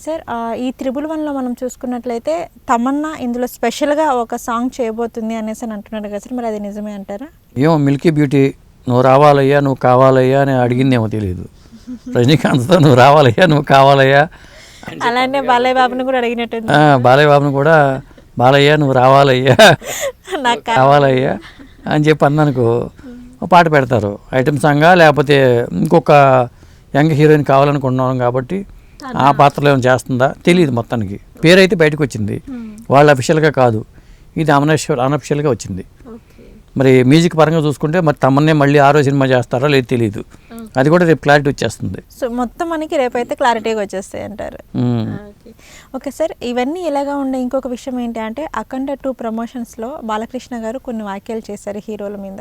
Sir ఈ triple వన్లో మనం చూసుకున్నట్లయితే తమన్నా ఇందులో స్పెషల్గా ఒక సాంగ్ చేయబోతుంది అనేసి అని అంటున్నారు కదా సార్ మరి అది నిజమే అంటారా? ఏమో మిల్కీ బ్యూటీ నువ్వు రావాలయ్యా నువ్వు కావాలయ్యా అని అడిగిందేమో తెలియదు రజనీకాంత్తో నువ్వు రావాలయ్యా నువ్వు కావాలయ్యా అలానే బాలయ్య బాబుని కూడా అడిగినట్టుంది. ఆ, బాలయ్య బాబుని కూడా బాలయ్య నువ్వు రావాలయ్యా నాకు కావాలయ్యా అని చెప్పి అన్నానుకో పాట పెడతారు. ఐటమ్ సాంగా లేకపోతే ఇంకొక యంగ్ హీరోయిన్ కావాలనుకుంటున్నాం కాబట్టి ఆ పాత్రలో ఏమైనా చేస్తుందా? తెలియదు మొత్తానికి. పేరైతే బయటకు వచ్చింది. వాళ్ళు అఫిషియల్గా కాదు. ఇది అనఫిషియల్ అనఫిషియల్గా వచ్చింది. మరి మ్యూజిక్ పరంగా చూసుకుంటే మరి తమన్నే మళ్ళీ ఆరో సినిమా చేస్తారో? లేదు తెలియదు అది కూడా రేపు క్లారిటీ వచ్చేస్తుంది. సో మొత్తం మనకి రేపైతే క్లారిటీగా వచ్చేస్తాయి అంటారు. ఓకే సార్ ఇవన్నీ ఇలాగా ఉండే? ఇంకొక విషయం ఏంటి అంటే అఖండ టూ ప్రమోషన్స్లో బాలకృష్ణ గారు కొన్ని వ్యాఖ్యలు చేశారు హీరోల మీద.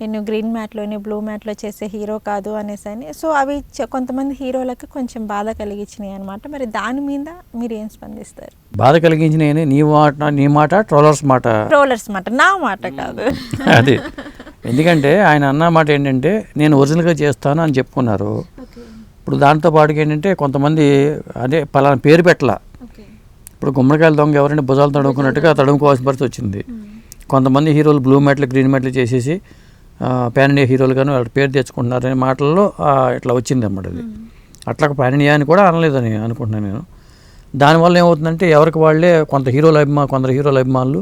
నేను గ్రీన్ మ్యాట్లోని బ్లూ మ్యాట్లో చేసే హీరో కాదు అనేసి అని. సో అవి కొంతమంది హీరోలకు కొంచెం బాధ కలిగించినాయి అనమాట మరి దాని మీద మీరు ఏం స్పందిస్తారు? బాధ కలిగించిన ఏంటి? నీ మాట నీ మాట ట్రోలర్స్ మాట. ట్రోలర్స్ మాట నా మాట కాదు. అది. ఎందుకంటే ఆయన అన్న మాట ఏంటంటే నేను ఒరిజినల్గా చేస్తాను అని చెప్పుకున్నారు. ఇప్పుడు దాంతో పాటుగా ఏంటంటే కొంతమంది అదే పలానా పేరు పెట్టలా. ఇప్పుడు గుమ్మడికాయల దొంగ ఎవరైనా భుజాలు తడుముకున్నట్టుగా తడుముకోవాల్సిన పరిస్థితి వచ్చింది. కొంతమంది హీరోలు బ్లూ మెట్లు గ్రీన్ మెట్లు చేసేసి పాన్ ఇండియా హీరోలు కానీ వాళ్ళ పేరు తెచ్చుకుంటున్నారనే మాటల్లో ఆ, ఇట్లా వచ్చింది అన్నమాట అది అట్లా పాన్ ఇండియా అని కూడా అనలేదని అనుకుంటున్నాను నేను. దానివల్ల ఏమవుతుందంటే ఎవరికి వాళ్ళే కొంత హీరోల అభిమా కొందరు హీరోల అభిమానులు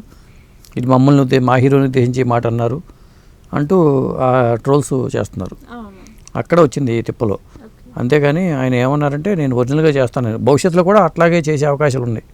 ఇది మమ్మల్ని మా హీరోని ఉద్దేశించి మాట అన్నారు. అంటూ ఆ ట్రోల్స్ చేస్తున్నారు. అక్కడ వచ్చింది ఈ తిప్పలో అంతేగాని ఆయన ఏమన్నారంటే నేను ఒరిజినల్గా చేస్తాను. భవిష్యత్తులో కూడా అట్లాగే చేసే అవకాశాలు ఉన్నాయి.